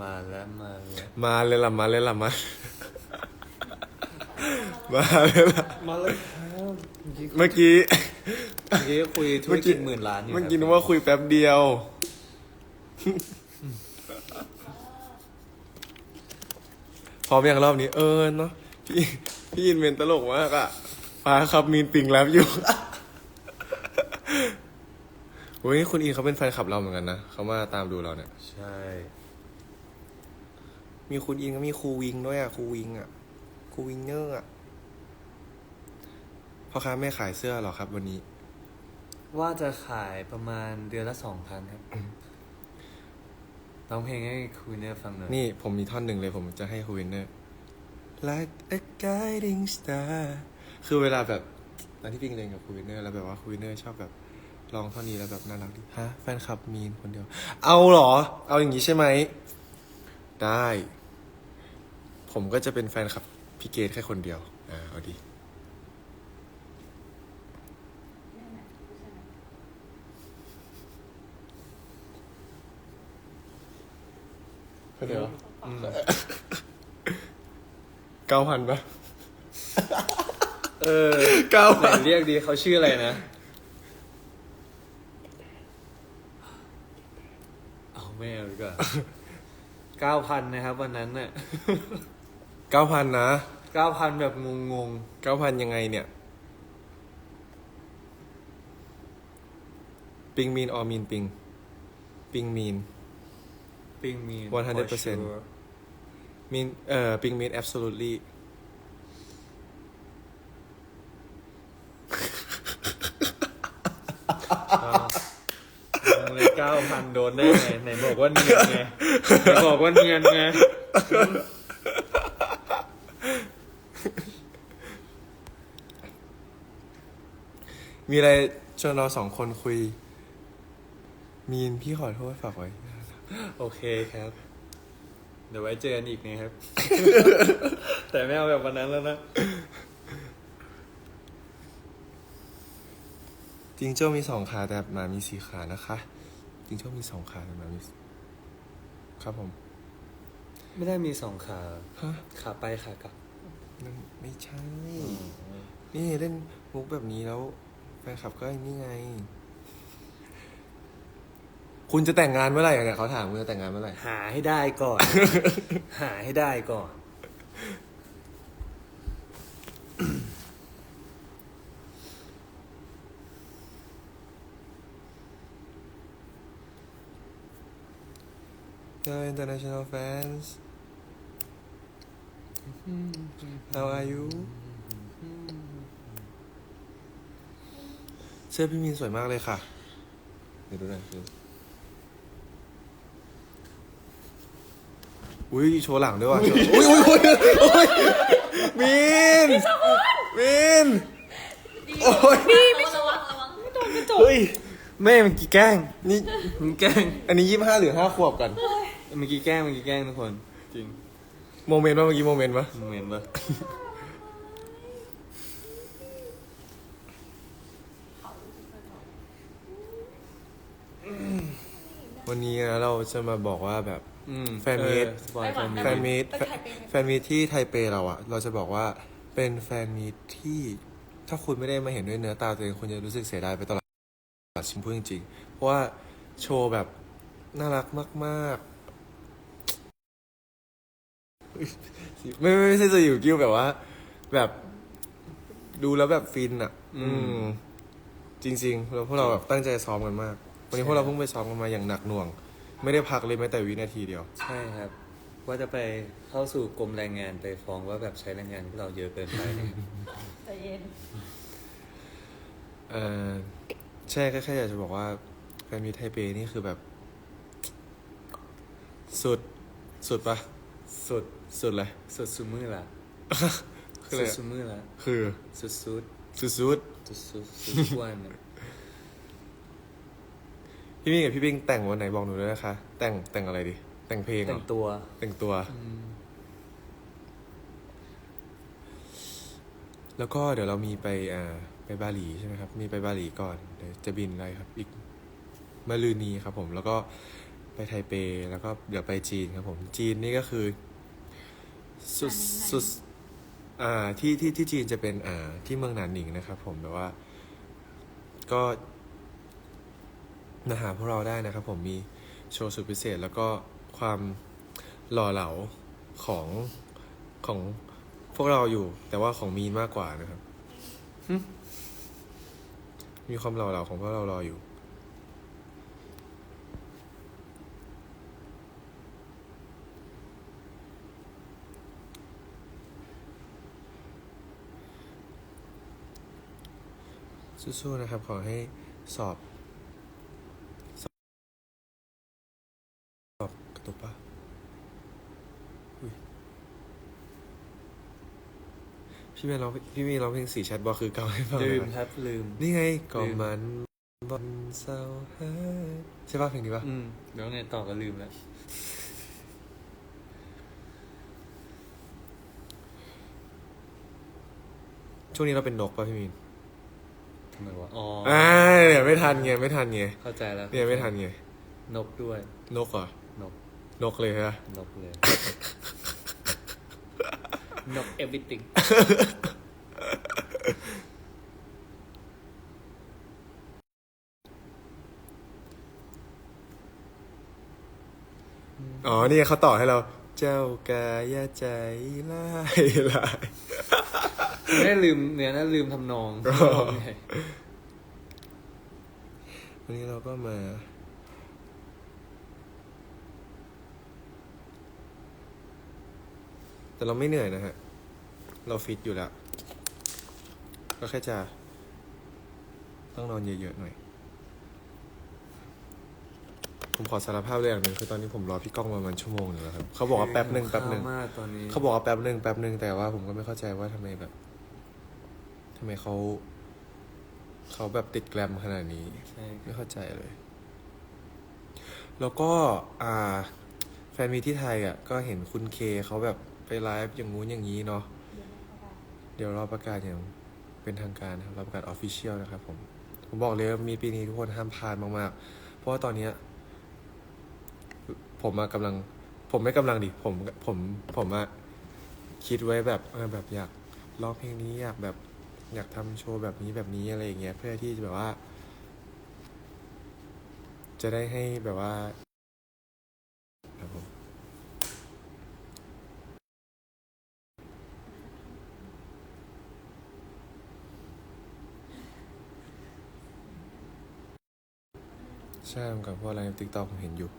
มาแล้วมาแล้วมาเลยล่ะมาเลยล่ะมา มาเลยล่ะมาเลยเมื่อกี้ เมื่อกี้คุยธุรกิจหมื่นล้านอยู่เมื่อครับกี้นึกว่าคุยแป๊บเดียว พร้อมอย่างรอบนี้ เออเนาะพี่พี่ยินเป็นตลกมากอะฟ้าครับมีนปิงแลบอยู่ โอ้ยคุณอีเขาเป็นแฟนคลับเราเหมือนกันนะเขามาตามดูเราเนี่ย ใช่ มีคุณอินก็มีครูวิงด้วยอะครูวิงอะครูวิงเนอร์อะพ่อค้าแม่ขายเสื้อเหรอครับ วันนี้ ว่าจะขายประมาณเดือนละสองพันครับร้องเพลงให้คุณเนี่ยฟังหน่อยนี่ผมมีท่อนหนึ่งเลยผมจะให้ครูวินเนอร์ like a guiding star คือเวลาแบบตอนที่พิงเล่นกับครูวินเนอร์ แล้วแบบว่าครูวินเนอร์ชอบแบบ ร้องท่อนนี้แล้วแบบน่ารักดีฮะแฟนคลับมีนคนเดียว เอาเหรอ เอาอย่างนี้ใช่ไหม ได้ ผมก็จะเป็นแฟนคลับพี่เกดแค่คนเดียว อ่าเอาดีคนเดียวอืมเก้าพันปะเออเก้าไหนพันเรียกดีเขาชื่ออะไรนะ เอาไม่เอาดีกว่า เก้าพันนะครับวันนั้นน่ะเก้าพันนะเก้าพันแบบงงเก้าพันยังไงเนี่ย ปิงมีนออมีนปิง ปิงมีน ๆปิงมี100%มีนเอ่อปิงมีน absolutely เลยเก้าพันโดนได้ไงไหนบอกว่าเนียนไงไหนบอกว่าเนียนไงมีอะไรชวนเราสองคนคุย มีนพี่ขอโทษฝากไว้ โอเคครับ เดี๋ยวไว้เจอกันอีกนะครับ แต่ไม่เอาแบบวันนั้นแล้วนะจิงโจ้มีสองขาแต่หมามีสี่ขานะคะจิ งโจ้มีสองขาแต่หมามีครับผม ไม่ได้มีสองขาฮะขาไปขากลับนั่นไม่ใช่ นี่เล่นมุกแบบนี้แล้วแฟนคลับก็นี่ไง คุณจะแต่งงานเมื่อไหร่อะเนี่ยเขาถามคุณจะแต่งงานเมื่อไหร่ หาให้ได้ก่อน หาให้ได้ก่อน Hello international fans How are you เสื้อพี่มีนสวยมากเลยค่ะ เดี๋ยวดูหน่อยสิอุ้ยโชว์หลังด้วยว่ะโชว์อุ้ยอุ้ยอุ้ยอุ้ยมีนมีนโอ้ยระวังระวังไม่โดนกระจกเฮ้ยแม่เมื่อกี้แกล้ง นี่มันแกล้ง อันนี้ยี่ห้าหรือห้าขวบกัน เมื่อกี้แกล้งเมื่อกี้แกล้งทุกคน จริงโมเมนต์ปะเมื่อกี้โมเมนต์ปะมึงเห็นปะวันนี้นะเราจะมาบอกว่าแบบ อืมแฟนมีตเออสปอยแฟนมีแฟนมีตไปถ่ายเป็นแฟนมีตที่ไทเปเราอะเราจะบอกว่าเป็นแฟนมีตที่ ถ้าคุณไม่ได้มาเห็นด้วยเนื้อตาตัวเองคุณจะรู้สึกเสียดายไปตลอดชิมพูดจริงๆเพราะว่าโชว์แบบน่ารักมาก ๆ ไม่ไม่ไม่ใช่จะอยู่กิ้วแบบว่า แบบดูแล้วแบบฟินอะอืม จริง ๆ แล้วพวกเราแบบตั้งใจซ้อมกันมาก วันนี้พวกเราเพิ่งไปซ้อมกันมาอย่างหนักหน่วง ไม่ได้พักเลยแม้แต่วินาทีเดียว ใช่ครับ ว่าจะไปเข้าสู่กรมแรงงานไปฟ้องว่าแบบใช้แรงงานพวกเราเยอะเกินไปนะครับใจเย็นเออใช่แค่แค่อยากจะบอกว่าแฟนมีไทเปนี่คือแบบ สุด สุดปะ สุดสุดเลยสุดซูมือละคืออะไรสุดซูมือละคือสุดสุดสุดสุดสุดสุดสุดทุกวันเนี่ยพี่มิ่งกับพี่บิ้งแต่งวันไหนบอกหนูด้วยนะคะ แต่งแต่งอะไรดี แต่งเพลงเหรแต่องตัวแต่งตัว อืมแล้วก็เดี๋ยวเรามีไปอ่าไปบาหลีใช่ไหมครับ มีไปบาหลีก่อนเดี๋ยวจะบินอะไรครับ อีกมาลืนนี้ครับผม แล้วก็ ไปไทเป แล้วก็เดี๋ยวไปจีนครับผม จีนนี่ก็คือ สุดหนานหนิงสุดอ่าที่ที่ที่จีนจะเป็นอ่าที่เมืองหนานหนิงนะครับ ผมแบบว่า ก็มาหาพวกเราได้นะครับผมมีโชว์สุดพิเศษ แล้วก็ความหล่อเหลาของของพวกเราอยู่ แต่ว่าของมีนมากกว่านะครับหึมีความหล่อเหลาของพวกเรารออยู่ สู้ๆนะครับ ขอให้สอบ สอบสอบกระตุกปะอุ๊ยพี่เมย์ร้องพี่เมย์ร้องเพลงสีแชทบอกคือเก่าให้ฟังหน่ลือยมนะครับ ลืม นี่ไงก็ลืมมันบนเศร้าหาใช่ป่ะเพลงนี้ป่ะอืมเดี๋ยวไงต่อก็ลืมแล้วช่วงนี้เราเป็นนกป่ะพี่มีน ทำไมวะ อ๋อออ่าเนี่ยไม่ทันไงไม่ทันไงเข้าใจแล้วเนี่ยไม่ทันไงนกด้วย นกเหรอนก นกเลยฮะนกเลย นก everything อ๋อนี่ไงเขาต่อให้เรา เจ้ากายใจร้ายร้าย ไม่ได้ลืมเนื้อนะลืมทำนองอ๋อทำนองไงวันนี้เราก็มา แต่เราไม่เหนื่อยนะฮะ เราฟิตอยู่แล้ว ก็แค่จะ ต้องนอนเยอะๆหน่อย ผมขอสารภาพเลยอย่างหนึ่งคือตอนนี้ผมรอพี่ก้องมาประมาณชั่วโมงหนึ่งแล้วครับ เขาบอกว่าแป๊บหนึ่งแป๊บหนึ่งข้าวมากตอนนี้ เขาบอกว่าแป๊บหนึ่งแป๊บหนึ่งแต่ว่าผมก็ไม่เข้าใจว่าทำไมแบบทำไมเขาเขาแบบติดแกรมขนาดนี้ ใช่ ไม่เข้าใจเลย แล้วก็อ่า แฟนมีที่ไทยอะ ก็เห็นคุณเคเขาแบบไปไลฟ์อย่างงู้นอย่างนี้เนาะเดี๋ยวรอประกาศอย่างเป็นทางการนะครับรอประกาศออฟฟิเชียลนะครับผม ผมบอกเลยว่ามีปีนี้ทุกคนห้ามพลาดมากๆ เพราะว่าตอนเนี้ยผมมากำลัง ผมไม่กำลังดิ ผมผมผมอะคิดไว้แบบเออแบบอยากร้องเพลงนี้อยากแบบ อยากทำโชว์แบบนี้แบบนี้อะไรอย่างเงี้ยเพื่อที่จะแบบว่า จะได้ให้แบบว่าครับผมใช่กับพวกอะไรในติ๊กต็อกผมเห็นอยู่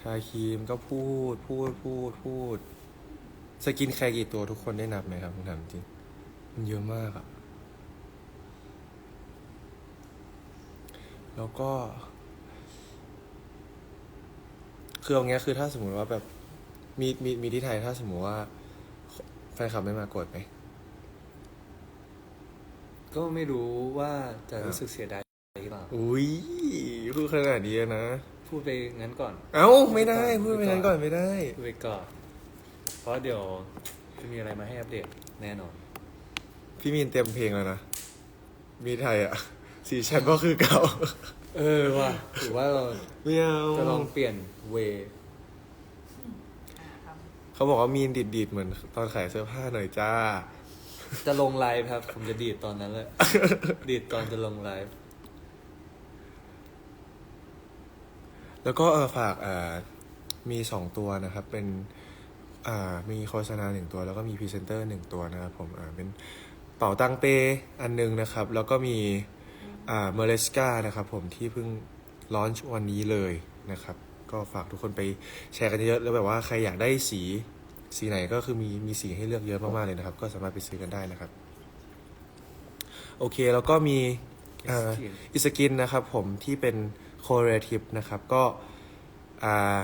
ทาครีมก็พูดพูดพูดพูด สกินแคร์กี่ตัวทุกคนได้นับไหมครับผมถามจริง มันเยอะมากอะแล้วก็ คือเอางี้คือถ้าสมมติว่าแบบมีมีมีที่ไทยถ้าสมมติว่าแฟนคลับไม่มากดไหม ก็ไม่รู้ว่าจะครับรู้สึกเสียดายหรือเปล่า อุ้ยพูดขนาดนี้นะ พูดไปงั้นก่อน เอ้า ไม่ได้ พูดไปงั้นก่อนไม่ได้ พูดไปก่อน เพราะเดี๋ยวจะมีอะไรมาให้อัปเดตแน่นอน พี่มีนเตรียมเพลงแล้วนะ มีไทยอะ สีชันก็คือเก่า เออว่ะถือว่าเราไม่เอาจะลองเปลี่ยนเวเขาบอกว่ามีนดิดดิดๆเหมือน ตอนขายเสื้อผ้าหน่อยจ้า จะลงไลฟ์ครับ ผมจะดีดตอนนั้นแหละ ดีดตอนจะลงไลฟ์ แล้วก็เออฝากอ่ามีสองตัวนะครับ เป็น อ่า มีโฆษณาหนึ่งตัว แล้วก็มีพรีเซนเตอร์หนึ่งตัวนะครับผม อ่า เป็น เป๋าตังเปอันหนึงนะครับ แล้วก็มีอ่าเมเลสกานะครับผมที่เพิ่งลอนช์วันนี้เลยนะครับ ก็ฝากทุกคนไปแชร์กันเยอะๆแล้วแบบว่าใครอยากได้สีสีไหนก็คือมีมีสีให้เลือกเยอะมากๆเลยนะครับ ก็สามารถไปซื้อกันได้นะครับ โอเคแล้วก็มีอ่าอิสกินนะครับผมที่เป็นโคเรทีฟนะครับก็อ่า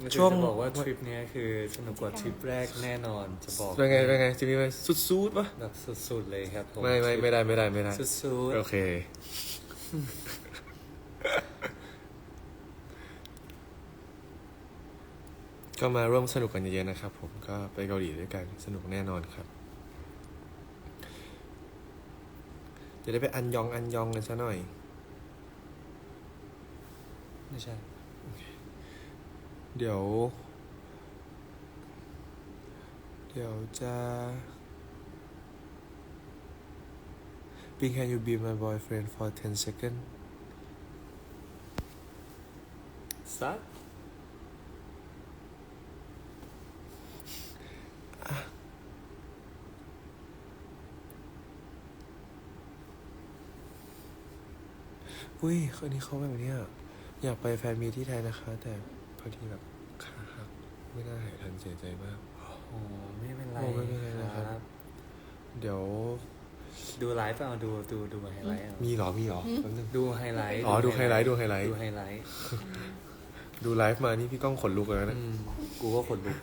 ช่ช่ววงงบอกว่าทริปเนี้ยคือสนุกกว่าทริปแรกแน่นอนจะบอกเป็นไงเป็นไงจะมีไหมสุดซูดปะแบบสุดๆเลยครับผมไม่ไม่ไม่ได้ไม่ได้ไม่ได้สุดโอเค ก็มาร่วมสนุกกันเยอะๆนะครับ ผมก็ไปเกาหลีด้วยกันสนุกแน่นอนครับจะได้ไปอันยองอันยองกันซะหน่อยๆไม่ใช่โอเค เดี๋ยว เดี๋ยวจะ Pink can you be my boyfriend for 10 seconds ซัดอุ้ยคนนี้เขาแบบเนี้ยอยากไปแฟนมีตที่ไทยนะคะ แต่ พอดีแบบขาหักไม่น่าหายทันเสียใจมาก โอ้ไม่เป็นไรโอ้ไม่เป็นไรนะครับ เดี๋ยว ดูไลฟ์เอาดูดูดูไฮไลท์เอามีเหรอมีเหรอแป๊บนึงดูไฮไลท์อ๋อดูไฮไลท์ดูไฮไลท์ดูไฮไลท์ดูไลฟ์มานี่พี่ก้องขนลุกเลยนะ อืมกูก็ขนลุก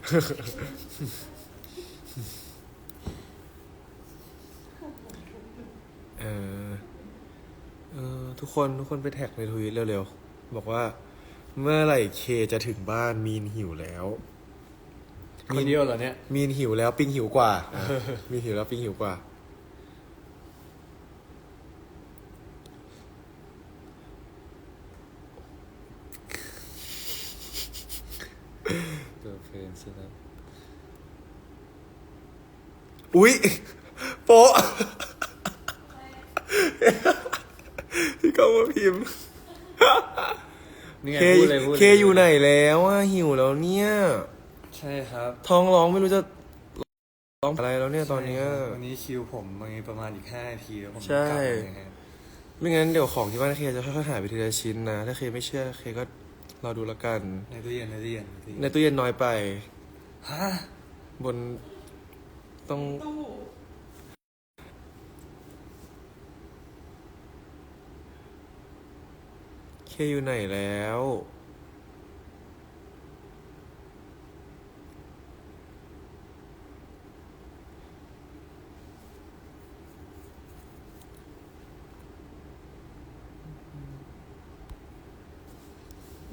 เออเออทุกคนทุกคนไปแท็กในทวิตเร็วๆ บอกว่า เมื่อไหร่เคจะถึงบ้านมีนหิวแล้วคนเดียวเหรอเนี่ย มีนหิวแล้วปิงหิวกว่าอะมีนหิวแล้วปิงหิวกว่า เกิดเพลนใช่ไหมอุ๊ย โป๊ะ พี่ก้องมาพิมพ์ นี่ไงเคพูดเลยพูดลเคอยู่ไหนแล้วอะหิวแล้วเนี่ย ใช่ครับท้องร้องไม่รู้จะร้องอะไรแล้วเนี่ยตอนเนี้ยใช่ครับวันนี้คิวผมมีประมาณอีกห้านาทีแล้วผมใช่กลับเลยนะฮะไม่งั้นเดี๋ยวของที่บ้านเคจะค่อยๆหายไปทีละชิ้นนะ ถ้าเคไม่เชื่อเคก็รอดูแล้วกัน ในตู้เย็นในตู้เย็นในตู้เย็นน้อยไป ฮะ บนต้อง ตู้ เคอยู่ไหนแล้ว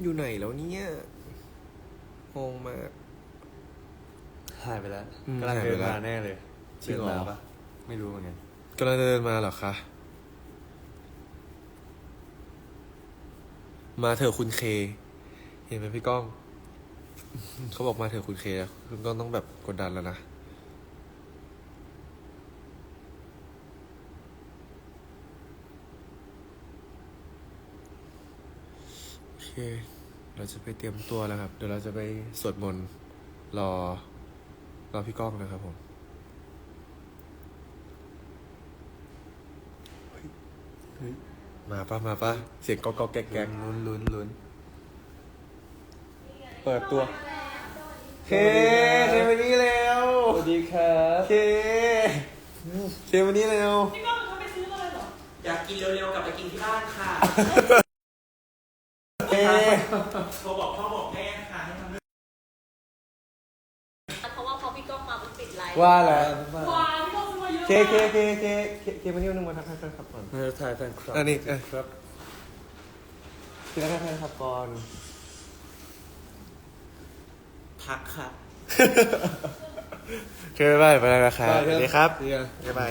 อยู่ไหนแล้วเนี่ยงงมาก หายไปแล้วอืมกำลังหายเดิไปนแล้วมาแน่เลยจริงเหรอ ดินมาปะไม่รู้เหมือนกัน กำลังเดินมาเหรอคะ มาเถอะคุณเค เห็นไหมพี่ก้อง เขาบอกมาเถอะคุณเคนะคุณก้องต้องแบบกดดันแล้วนะโอเค เราจะไปเตรียมตัวแล้วครับ เดี๋ยวเราจะไปสวดมนต์รอ รอพี่ก้องนะครับผม มาปะมาปะเสียงก๊อกก๊อกแก๊กแก๊กลุ้นลุ้นลุ้นเปิดตัวเคเคมานี่แล้วสวัสดีครับเคเคมานี่แล้วพี่ก้องเขาไปซื้อมาเลยเหรออยากกินเร็วๆกลับไปกินที่บ้านค่ะเคโทรบอกพ่อบอกแม่ค่ะให้ทำเพราะว่าพอพี่ก้องมามันปิดไลฟ์ว่าแล้วว้า เยอะเคเคเคเคเคเคมานี่นึงมาทักทายแฟนคลับก่อนเออถ่ายแฟนคลับอันนี้เอ้ยครับเคทักทายแฟนคลับก่อนทักค่ะ เคบ๊ายบายไปแล้วนะครับสวัสดีครับ เดี๋ยวบ๊ายบาย